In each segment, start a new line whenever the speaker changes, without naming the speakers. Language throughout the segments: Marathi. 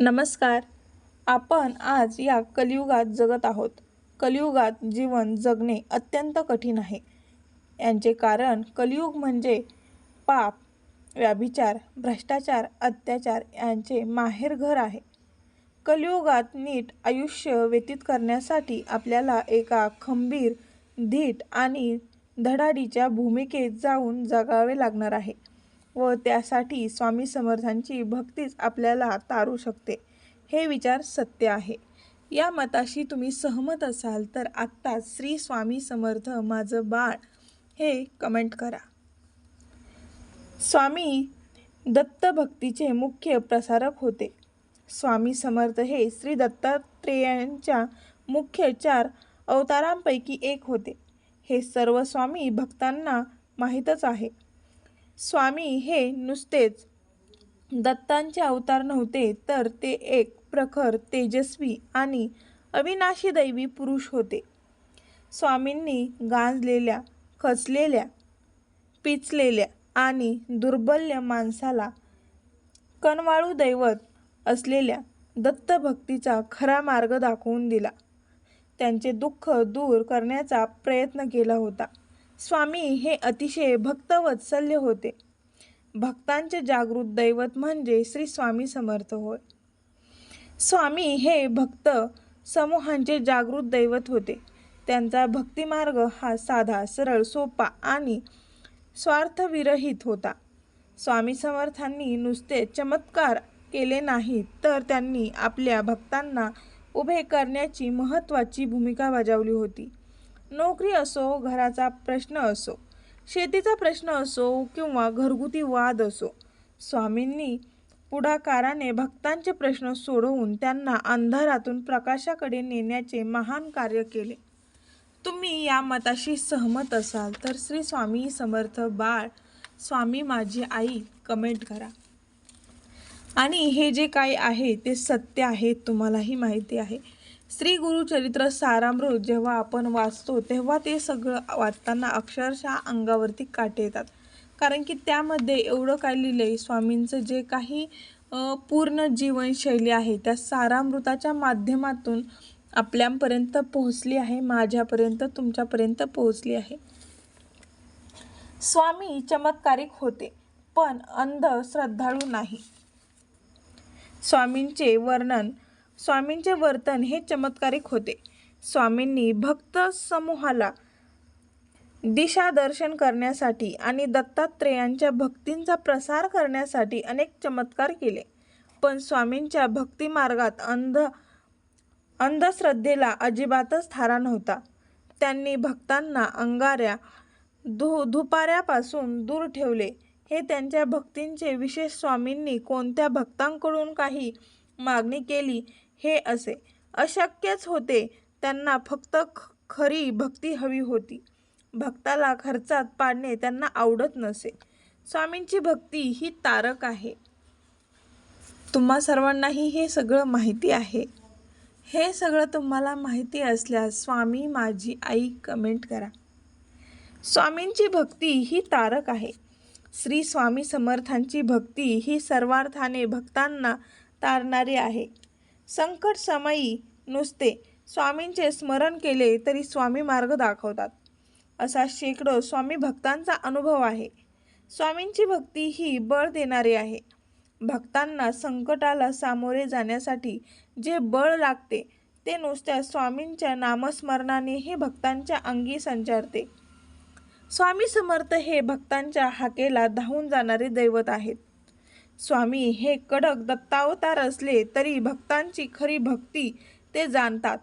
नमस्कार. आपण आज या कलियुगात जगत आहोत. कलियुगात जीवन जगणे अत्यंत कठीण आहे. यांचे कारण कलियुग म्हणजे पाप व्याभिचार भ्रष्टाचार अत्याचार यांचे माहेरघर आहे. कलियुगात नीट आयुष्य व्यतीत करण्यासाठी आपल्याला एका खंबीर धीट आणि धडाडीच्या भूमिकेत जाऊन जगावे लागणार आहे. व त्यासाठी स्वामी समर्थांची भक्तीच आपल्याला तारू शकते. हे विचार सत्य आहे. या मताशी तुम्ही सहमत असाल तर आत्ताच श्री स्वामी समर्थ माझं बाळ हे कमेंट करा. स्वामी दत्तभक्तीचे मुख्य प्रसारक होते. स्वामी समर्थ हे श्री दत्तात्रेयांच्या मुख्य चार अवतारांपैकी एक होते. हे सर्व स्वामी भक्तांना माहीतच आहे. स्वामी हे नुसतेच दत्तांचे अवतार नव्हते तर ते एक प्रखर तेजस्वी आणि अविनाशी दैवी पुरुष होते. स्वामींनी गांजलेल्या खचलेल्या पिचलेल्या आणि दुर्बल्य माणसाला कनवाळू दैवत असलेल्या दत्तभक्तीचा खरा मार्ग दाखवून दिला. त्यांचे दुःख दूर करण्याचा प्रयत्न केला होता. स्वामी हे अतिशय भक्तवत्सल्य होते. भक्तांचे जागृत दैवत म्हणजे श्री स्वामी समर्थ होय. स्वामी हे भक्त समूहांचे जागृत दैवत होते. त्यांचा भक्तिमार्ग हा साधा सरळ सोपा आणि स्वार्थविरहित होता. स्वामी समर्थांनी नुसते चमत्कार केले नाहीत तर त्यांनी आपल्या भक्तांना उभे करण्याची महत्त्वाची भूमिका बजावली होती. नोकरी असो घराचा प्रश्न असो शेतीचा प्रश्न असो किंवा घरगुती वाद असो स्वामींनी पुढाकाराने भक्तांचे प्रश्न सोडवून त्यांना अंधारातून प्रकाशाकडे नेण्याचे महान कार्य केले. तुम्ही या मताशी सहमत असाल तर श्री स्वामी समर्थ बाळ स्वामी माझी आई कमेंट करा. आणि हे जे काही आहे ते सत्य आहे तुम्हालाही माहिती आहे. श्री गुरुचरित्र सारामृत जेव्हा आपण वाचतो तेव्हा ते सगळं वाचताना अक्षरशः अंगावरती काटे येतात. कारण की त्यामध्ये एवढं काय लिहिलं आहे स्वामींचं जे काही पूर्ण जीवनशैली आहे त्या सारामृताच्या माध्यमातून आपल्यापर्यंत पोहोचली आहे माझ्यापर्यंत तुमच्यापर्यंत पोहोचली आहे. स्वामी चमत्कारिक होते पण अंध श्रद्धाळू नाही. स्वामींचे वर्णन स्वामींचे वर्तन हे चमत्कारिक होते. स्वामींनी भक्त समूहाला दिशादर्शन करण्यासाठी आणि दत्तात्रेयांच्या भक्तींचा प्रसार करण्यासाठी अनेक चमत्कार केले. पण स्वामींच्या भक्तिमार्गात अंध अंधश्रद्धेला अजिबातच थारा नव्हता. त्यांनी भक्तांना अंगाऱ्या धु धुपाऱ्यापासून दूर ठेवले. हे त्यांच्या भक्तींचे विशेष स्वामींनी कोणत्या भक्तांकडून काही मागणी केली हे असे. अशक्यच होते. त्यांना फक्त खरी भक्ती हवी होती. भक्ताला खर्चात पाडणे त्यांना आवडत नसे. स्वामींची भक्ती ही तारक आहे. तुम्हा सर्वांनाही हे सगळं माहिती आहे. हे सगळं तुम्हाला माहिती असल्यास स्वामी माझी आई कमेंट करा. स्वामींची भक्ती ही तारक आहे. श्री स्वामी समर्थांची भक्ती ही सर्वार्थाने भक्तांना तारणारी आहे. संकट समयी नुसते स्वामींचे स्मरण केले तरी स्वामी मार्ग दाखवतात. असा शेकडो स्वामी भक्तांचा अनुभव आहे. स्वामींची भक्ती ही बळ देणारी आहे. भक्तांना संकटाला सामोरे जाण्यासाठी जे बळ लागते ते नुसत्या स्वामींच्या नामस्मरणाने हे भक्तांच्या अंगी संचारते. स्वामी समर्थ हे भक्तांच्या हाकेला धावून जाणारे दैवत आहेत. स्वामी हे कडक दत्तावतार असले तरी भक्तांची खरी भक्ती ते जाणतात.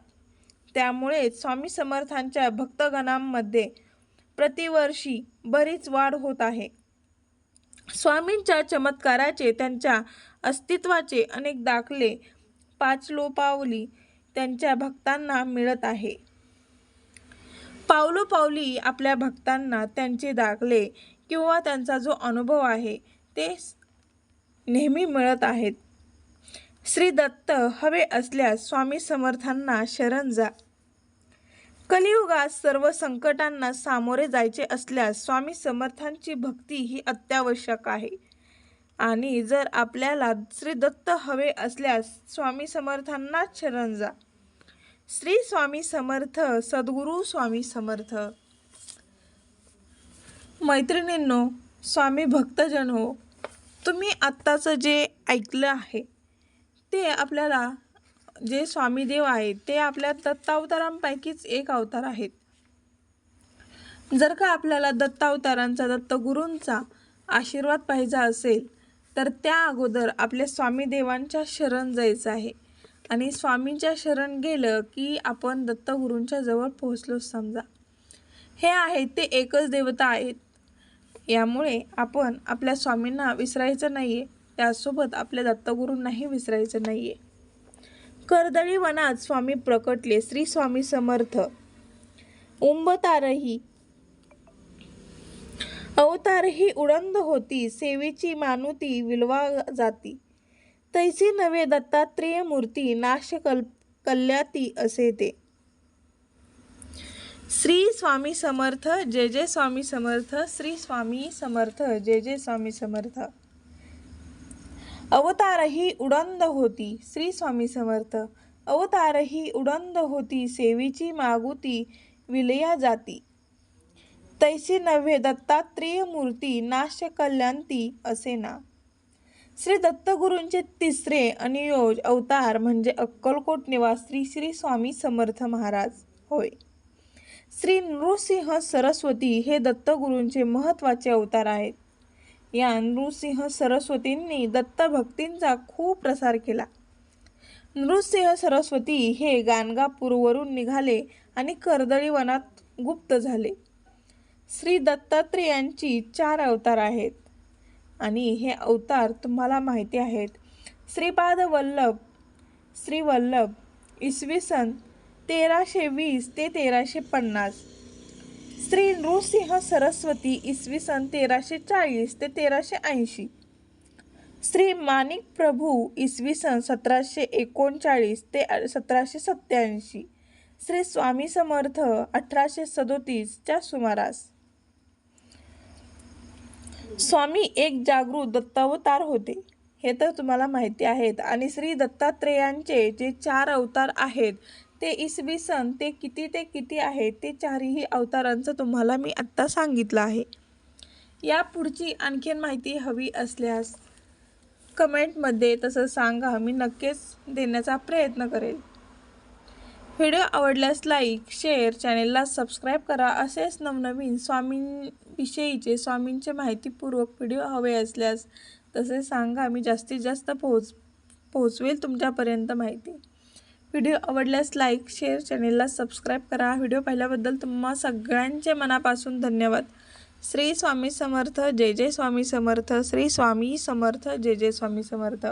त्यामुळे स्वामी समर्थांच्या भक्तगणांमध्ये प्रतिवर्षी बरीच वाढ होत आहे. स्वामींच्या चमत्काराचे त्यांच्या अस्तित्वाचे अनेक दाखले पाचलोपावली त्यांच्या भक्तांना मिळत आहे. पावलोपावली आपल्या भक्तांना त्यांचे दाखले किंवा त्यांचा जो अनुभव आहे ते नेहमी मिळत आहेत. श्री दत्त हवे असल्यास स्वामी समर्थांना शरण जा. कलियुगात सर्व संकटांना सामोरे जायचे असल्यास स्वामी समर्थांची भक्ती ही अत्यावश्यक आहे. आणि जर आपल्याला श्री दत्त हवे असल्यास स्वामी समर्थांनाच शरण जा. श्री स्वामी समर्थ सद्गुरू स्वामी समर्थ. मैत्रिणींनो स्वामी भक्तजन हो तुम्ही आत्ताचं जे ऐकलं आहे ते आपल्याला जे स्वामीदेव आहेत ते आपल्या दत्तावतारांपैकीच एक अवतार आहेत. जर का आपल्याला दत्तावतारांचा दत्तगुरूंचा आशीर्वाद पाहिजे असेल तर त्या अगोदर आपल्या स्वामीदेवांच्या शरण जायचं आहे. आणि स्वामींच्या शरण गेलं की आपण दत्तगुरूंच्या जवळ पोहोचलो समजा. हे आहेत ते एकच देवता आहेत. यामुळे आपण आपल्या स्वामींना विसरायचं नाही आहे त्यासोबत आपल्या दत्तगुरूंनाही विसरायचं नाही आहे कर्दळी वनात स्वामी प्रकटले श्री स्वामी समर्थ. उंबतारही. अवतारही उडंद होती. सेवेची मानुती विलवा जाती. तैसी नवे दत्तात्रेय मूर्ती नाश कल कल्याती असे ते. श्री स्वामी समर्थ जय जय स्वामी समर्थ श्री स्वामी समर्थ जय जय स्वामी समर्थ. अवतारही उडंद होती श्री स्वामी समर्थ. अवतारही उडंद होती सेवेची मागुती विलया जाती. तैसी नव्हे दत्तात्रेय मूर्ती नाश कल्याणती असे ना. श्री दत्तगुरूंचे तिसरे अनियोज अवतार म्हणजे अक्कलकोट निवासी श्री स्वामी समर्थ महाराज. होय. श्री नृसिंह सरस्वती हे दत्तगुरूंचे महत्त्वाचे अवतार आहेत. या नृसिंह सरस्वतींनी दत्तभक्तींचा खूप प्रसार केला. नृसिंह सरस्वती हे गाणगापूरवरून निघाले आणि कर्दळी वनात गुप्त झाले. श्री दत्तात्रेयांची चार अवतार आहेत आणि हे अवतार तुम्हाला माहिती आहेत. श्रीपाद वल्लभ श्रीवल्लभ इसवी सन तेराशे वीस ते तेराशे पन्नास. श्री नृसिंह सरस्वती इसवी सन तेराशे चाळीस ते तेराशे ऐंशी. श्री माणिक प्रभू इसवी सन सतराशे एकोणचाळीस ते सतराशे सत्याऐंशी श्री स्वामी समर्थ अठराशे सदोतीसच्या सुमारास. स्वामी एक जागृत दत्तावतार होते. हे तर तुम्हाला माहिती आहेत. आणि श्री दत्तात्रेयांचे जे चार अवतार आहेत ते इसवी सन ते किती ते किती आहे ते चारही अवतारांचं तुम्हाला मी आत्ता सांगितलं आहे. या पुढची आणखीन माहिती हवी असल्यास कमेंटमध्ये तसं सांगा मी नक्कीच देण्याचा प्रयत्न करेल. व्हिडिओ आवडल्यास लाईक शेअर चॅनेलला सबस्क्राईब करा. असेच नवनवीन स्वामींविषयीचे स्वामींचे माहितीपूर्वक व्हिडिओ हवे असल्यास तसे सांगा. मी जास्तीत जास्त पोहोच पोहोचवेल तुमच्यापर्यंत माहिती. व्हिडिओ आवडल्यास लाईक शेअर चॅनेलला सबस्क्राईब करा. व्हिडिओ पाहिल्याबद्दल तुम्हा सगळ्यांचे मनापासून धन्यवाद. श्री स्वामी समर्थ जय जय स्वामी समर्थ. श्री स्वामी समर्थ जय जय स्वामी समर्थ.